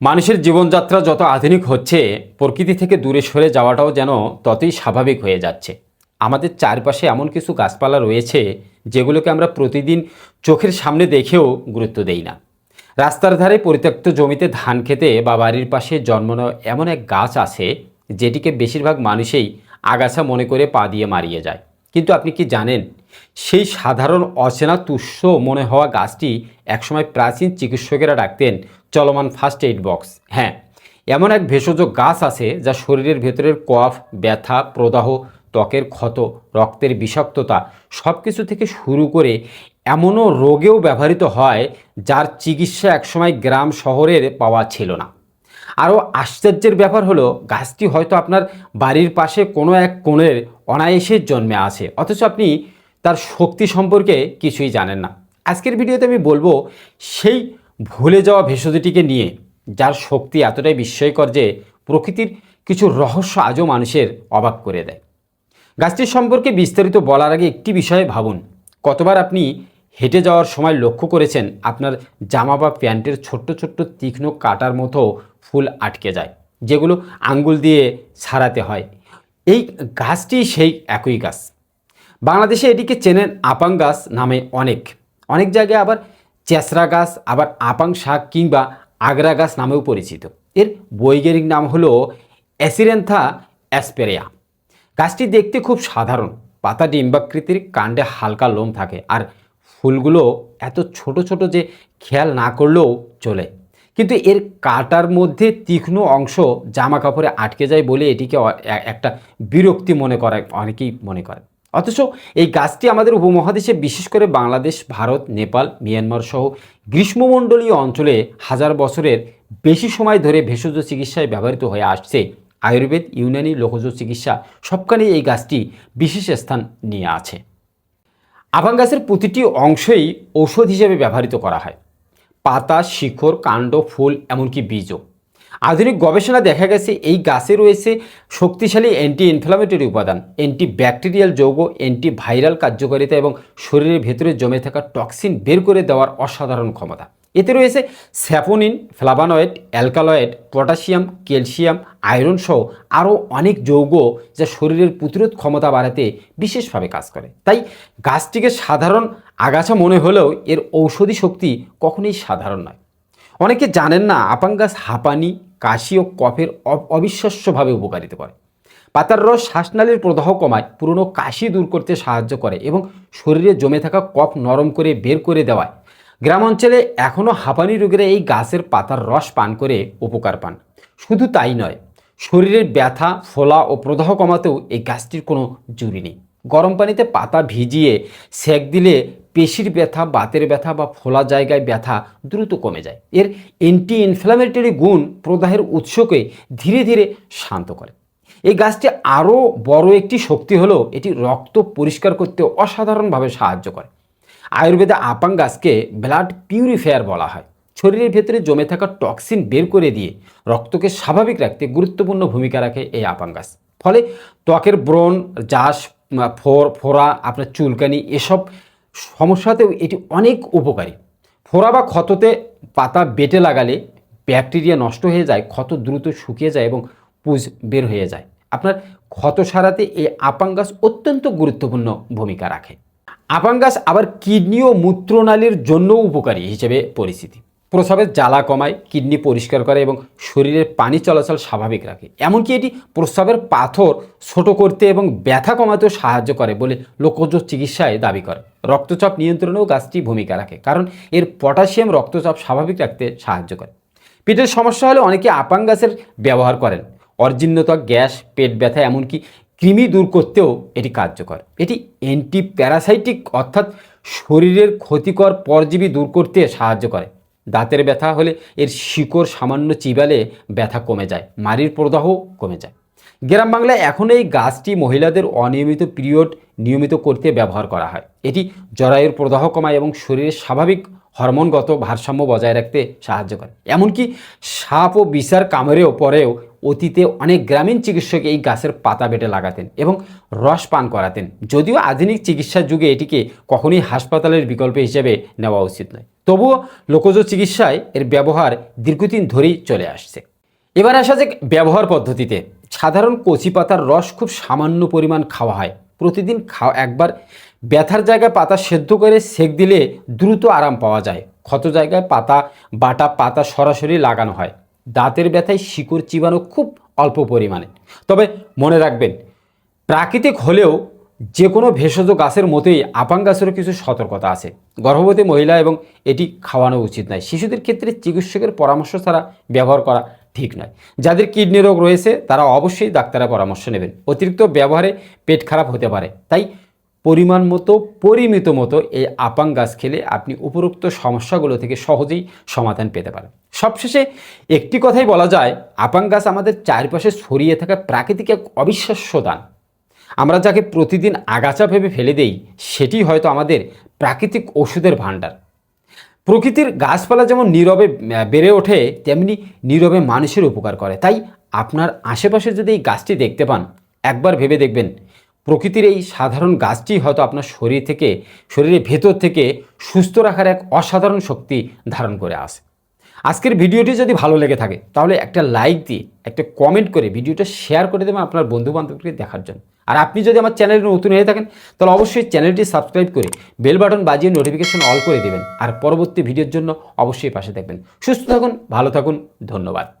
মানুষের জীবনযাত্রা যত আধুনিক হচ্ছে, প্রকৃতি থেকে দূরে সরে যাওয়াটাও যেন ততই স্বাভাবিক হয়ে যাচ্ছে। আমাদের চারপাশে এমন কিছু গাছপালা রয়েছে, যেগুলোকে আমরা প্রতিদিন চোখের সামনে দেখেও গুরুত্ব দেই না। রাস্তার ধারে পরিত্যক্ত জমিতে ধান খেতে বা বাড়ির পাশে জন্মানো এমন এক গাছ আছে, যেটিকে বেশিরভাগ মানুষেই আগাছা মনে করে পা দিয়ে মারিয়ে যায়। কিন্তু আপনি কি জানেন সেই সাধারণ অচেনা তুষ্য মনে হওয়া গাছটি একসময় প্রাচীন চিকিৎসকেরা ডাকতেন চলমান ফার্স্ট এইড বক্স। হ্যাঁ এমন এক ভেষজ গাছ আছে যা শরীরের ভেতরের কফ ব্যথা, প্রদাহ, ত্বকের ক্ষত, রক্তের বিষাক্ততা সব কিছু থেকে শুরু করে এমনও রোগেও ব্যবহৃত হয় যার চিকিৎসা একসময় গ্রাম শহরের পাওয়া ছিল না। আরও আশ্চর্যের ব্যাপার হলো, গাছটি হয়তো আপনার বাড়ির পাশে কোনো এক কোণের অনায়াসে জন্মে আছে। অথচ আপনি তার শক্তি সম্পর্কে কিছুই জানেন না। আজকের ভিডিওতে আমি বলব, সেই ভুলে যাওয়া ভেষজটিকে নিয়ে, যার শক্তি এতটাই বিস্ময়কর যে প্রকৃতির কিছু রহস্য আজও মানুষের অবাক করে দেয়। গাছটির সম্পর্কে বিস্তারিত বলার আগে একটি বিষয়ে ভাবুন। কতবার আপনি হেঁটে যাওয়ার সময় লক্ষ্য করেছেন আপনার জামা বা প্যান্টের ছোট্ট ছোট্ট তীক্ষ্ণ কাটার মতো ফুল আটকে যায়, যেগুলো আঙ্গুল দিয়ে ছাড়াতে হয়? এই গাছটি সেই একই গাছ। বাংলাদেশে এটিকে চেনেন আপাং গাছ নামে অনেক। অনেক জায়গায় আবার চেসরা গাছ, আবার আপাং শাক কিংবা আগ্রা গাছ নামেও পরিচিত। এর বৈজ্ঞানিক নাম হলো অ্যাসিরেন্থা অ্যাসপেরিয়া। গাছটি দেখতে খুব সাধারণ। পাতা ডিম্বাকৃতির কাণ্ডে হালকা লোম থাকে আর ফুলগুলো এত ছোট ছোট যে খেয়াল না করলেও চলে। কিন্তু এর কাটার মধ্যে তীক্ষ্ণ অংশ জামা কাপড়ে আটকে যায় বলে এটিকে একটা বিরক্তি মনে করে, অনেকেই মনে করে। অথচ এই গাছটি আমাদের উপমহাদেশে বিশেষ করে বাংলাদেশ, ভারত, নেপাল, মিয়ানমার সহ গ্রীষ্মমণ্ডলীয় অঞ্চলে হাজার বছরের বেশি সময় ধরে ভেষজ চিকিৎসায় ব্যবহৃত হয়ে আসছে। আয়ুর্বেদ, ইউনানি লোকজ চিকিৎসা সবখানেই এই গাছটি বিশেষ স্থান নিয়ে আছে। আভাং গাছের প্রতিটি অংশই ঔষধ হিসেবে ব্যবহৃত করা হয়। পাতা, শিখর, কাণ্ড, ফুল, এমনকি বীজও। আধুনিক গবেষণা দেখা গেছে এই গাছে রয়েছে শক্তিশালী অ্যান্টি ইনফ্লামেটরি উপাদান অ্যান্টি ব্যাকটেরিয়াল যৌগ অ্যান্টি ভাইরাল কার্যকারিতা এবং শরীরের ভেতরে জমে থাকা টক্সিন বের করে দেওয়ার অসাধারণ ক্ষমতা। এতে রয়েছে saponin flavonoid alkaloid potassium calcium iron সহ আরও অনেক যৌগ যা শরীরের প্রতিরোধ ক্ষমতা বাড়াতে বিশেষভাবে কাজ করে। তাই গাছটিকে সাধারণ আগাছা মনে হলেও এর ঔষধি শক্তি কখনোই সাধারণ নয়। অনেকে জানেন না আপাং গাছ হাঁপানি কাশি ও কফের অবিশ্বাস্যভাবে উপকারিতা করে পাতার রস শ্বাসনালীর প্রদাহ কমায়, পুরনো কাশি দূর করতে সাহায্য করে এবং শরীরে জমে থাকা কফ নরম করে বের করে দেওয়ায়। গ্রাম অঞ্চলে এখনও হাঁপানি রোগীরা এই গাছের পাতার রস পান করে উপকার পান। শুধু তাই নয়, শরীরের ব্যথা, ফোলা ও প্রদাহ কমাতেও এই গাছটির কোনো জুরি নেই। গরম পানিতে পাতা ভিজিয়ে সেক দিলে পেশির ব্যথা, বাতের ব্যথা বা ফোলা জায়গায় ব্যথা দ্রুত কমে যায়। এর অ্যান্টি ইনফ্ল্যামেটরি গুণ প্রদাহের উৎসকে ধীরে ধীরে শান্ত করে। এই গাছটি আরও বড় একটি শক্তি হলো এটি রক্ত পরিষ্কার করতে অসাধারণভাবে সাহায্য করে। আয়ুর্বেদে আপাং গাছকে ব্লাড পিউরিফায়ার বলা হয়। শরীরের ভেতরে জমে থাকা টক্সিন বের করে দিয়ে রক্তকে স্বাভাবিক রাখতে গুরুত্বপূর্ণ ভূমিকা রাখে এই আপাং গাছ। ফলে ত্বকের ব্রণ, জাস, ফোর, ফোড়া, আপনার চুলকানি এসব সমস্যাতেও এটি অনেক উপকারী। ফোড়া বা ক্ষততে পাতা বেটে লাগালে ব্যাকটেরিয়া নষ্ট হয়ে যায়, ক্ষত দ্রুত শুকিয়ে যায় এবং পুজ বের হয়ে যায়। আপনার ক্ষত সারাতে এই আপাং গাছ অত্যন্ত গুরুত্বপূর্ণ ভূমিকা রাখে। আপাং গাছ আবার কিডনি ও মূত্রনালীর জন্য উপকারী হিসেবে পরিচিতি। প্রস্রাবের জ্বালা কমায়, কিডনি পরিষ্কার করে এবং শরীরের পানি চলাচল স্বাভাবিক রাখে। এমনকি এটি প্রস্রাবের পাথর ছোট করতে এবং ব্যথা কমাতেও সাহায্য করে বলে লোকজ চিকিৎসায় দাবি করে। রক্তচাপ নিয়ন্ত্রণেও গাছটি ভূমিকা রাখে কারণ এর পটাশিয়াম রক্তচাপ স্বাভাবিক রাখতে সাহায্য করে। পেটের সমস্যা হলে অনেকে আপাং গাছের ব্যবহার করেন। অর্জিন্যতা গ্যাস, পেট ব্যথা এমনকি কৃমি দূর করতেও এটি কার্যকর। এটি অ্যান্টি প্যারাসাইটিক অর্থাৎ শরীরের ক্ষতিকর পরজীবী দূর করতে সাহায্য করে। দাঁতের ব্যথা হলে এর শিকড় সামান্য চিবালে ব্যথা কমে যায় মারির প্রদাহ কমে যায়। গ্রাম বাংলায় এখন এই গাছটি মহিলাদের অনিয়মিত পিরিয়ড নিয়মিত করতে ব্যবহার করা হয়। এটি জরায়ুর প্রদাহ কমায় এবং শরীরের স্বাভাবিক হরমোনগত ভারসাম্য বজায় রাখতে সাহায্য করে। এমনকি সাপ ও বিচার কামড়েও পরেও অতীতে অনেক গ্রামীণ চিকিৎসক এই গাছের পাতা বেটে লাগাতেন এবং রস পান করাতেন। যদিও আধুনিক চিকিৎসার যুগে এটিকে কখনোই হাসপাতালের বিকল্প হিসেবে নেওয়া উচিত নয়। তবুও লোকজ চিকিৎসায় এর ব্যবহার দীর্ঘদিন ধরেই চলে আসছে। এবার আসা যাক ব্যবহার পদ্ধতিতে। সাধারণ কচি পাতার রস খুব সামান্য পরিমাণ খাওয়া হয়। প্রতিদিন খাওয়া একবার। ব্যথার জায়গায় পাতা সেদ্ধ করে সেক দিলে দ্রুত আরাম পাওয়া যায়। ক্ষত জায়গায় পাতা, বাটা পাতা সরাসরি লাগানো হয়। দাঁতের ব্যথায় শিকড় চিবানো খুব অল্প পরিমাণে। তবে মনে রাখবেন, প্রাকৃতিক হলেও যে কোনো ভেষজ গাছের মতোই আপাং গাছেরও কিছু সতর্কতা আছে। গর্ভবতী মহিলা এবং এটি খাওয়ানো উচিত নয়। শিশুদের ক্ষেত্রে চিকিৎসকের পরামর্শ ছাড়া ব্যবহার করা ঠিক নয়। যাদের কিডনি রোগ রয়েছে, তারা অবশ্যই ডাক্তারের পরামর্শ নেবেন। অতিরিক্ত ব্যবহারে পেট খারাপ হতে পারে। তাই পরিমাণ মতো, পরিমিত মতো এই আপাং গাছ খেলে আপনি উপরোক্ত সমস্যাগুলো থেকে সহজেই সমাধান পেতে পারেন। সবশেষে একটি কথাই বলা যায় আপাং গাছ আমাদের চারপাশে ছড়িয়ে থাকা প্রাকৃতিক এক অবিশ্বাস্য দান। আমরা যাকে প্রতিদিন আগাছা ভেবে ফেলে দেই, সেটি হয়তো আমাদের প্রাকৃতিক ওষুধের ভাণ্ডার। প্রকৃতির গাছপালা যেমন নীরবে বেড়ে ওঠে, তেমনি নীরবে মানুষের উপকার করে। তাই আপনার আশেপাশে যদি এই গাছটি দেখতে পান, একবার ভেবে দেখবেন, প্রকৃতির এই সাধারণ গাছটি হয়তো আপনার শরীর থেকে, শরীরের ভেতর থেকে সুস্থ রাখার এক অসাধারণ শক্তি ধারণ করে আসে। আজকের ভিডিওটি যদি ভালো লেগে থাকে, তাহলে একটা লাইক দিয়ে, একটা কমেন্ট করে ভিডিওটা শেয়ার করে দেবেন আপনার বন্ধু বান্ধবকে দেখার জন্য। আর আপনি যদি আমার চ্যানেলে নতুন হয়ে থাকেন, তাহলে অবশ্যই চ্যানেলটি সাবস্ক্রাইব করে বেল বাটন বাজিয়ে নোটিফিকেশন অল করে দেবেন। আর পরবর্তী ভিডিওর জন্য অবশ্যই পাশে থাকবেন। সুস্থ থাকুন, ভালো থাকুন, ধন্যবাদ।